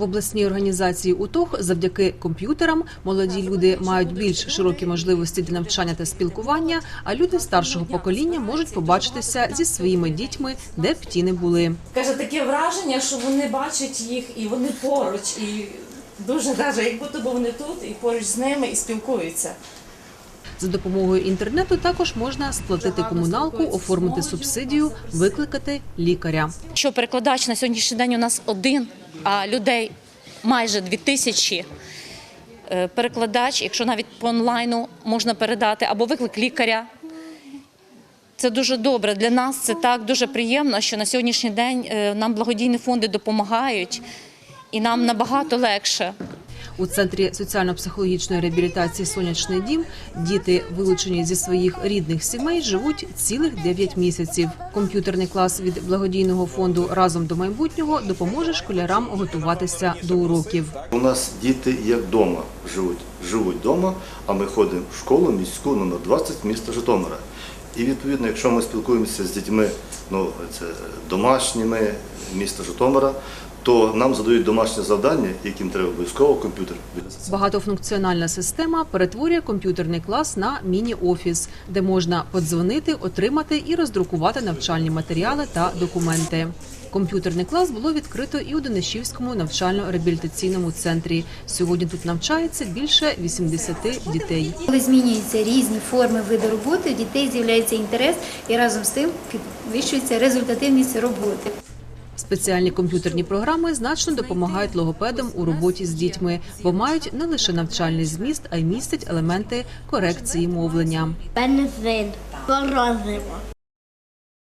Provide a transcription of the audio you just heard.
В обласній організації УТОХ завдяки комп'ютерам молоді люди мають більш широкі можливості для навчання та спілкування, а люди старшого покоління можуть побачитися зі своїми дітьми, де б ті не були. Каже, таке враження, що вони бачать їх і вони поруч, і дуже навіть як будто б вони тут і поруч з ними і спілкуються. За допомогою інтернету також можна сплатити комуналку, оформити субсидію, викликати лікаря. Що перекладач на сьогоднішній день у нас один, а людей майже дві тисячі. Е, Перекладач, якщо навіть по онлайну можна передати, або виклик лікаря. Це дуже добре для нас. Це так дуже приємно, що на сьогоднішній день е, нам благодійні фонди допомагають, і нам набагато легше. У центрі соціально-психологічної реабілітації Сонячний дім діти, вилучені зі своїх рідних сімей, живуть цілих 9 місяців. Комп'ютерний клас від благодійного фонду разом до майбутнього допоможе школярам готуватися до уроків. У нас діти як вдома живуть, живуть вдома, а ми ходимо в школу міську номер 20 міста Житомира. І відповідно, якщо ми спілкуємося з дітьми, ну це домашніми міста Житомира, то нам задають домашнє завдання, яким треба обов'язково комп'ютер. Багатофункціональна система перетворює комп'ютерний клас на міні-офіс, де можна подзвонити, отримати і роздрукувати навчальні матеріали та документи. Комп'ютерний клас було відкрито і у Денишівському навчально-реабілітаційному центрі. Сьогодні тут навчається більше 80 дітей. Коли змінюються різні форми виду роботи, у дітей з'являється інтерес і разом з тим підвищується результативність роботи. Спеціальні комп'ютерні програми значно допомагають логопедам у роботі з дітьми, бо мають не лише навчальний зміст, а й містять елементи корекції мовлення. Бензин, морозиво.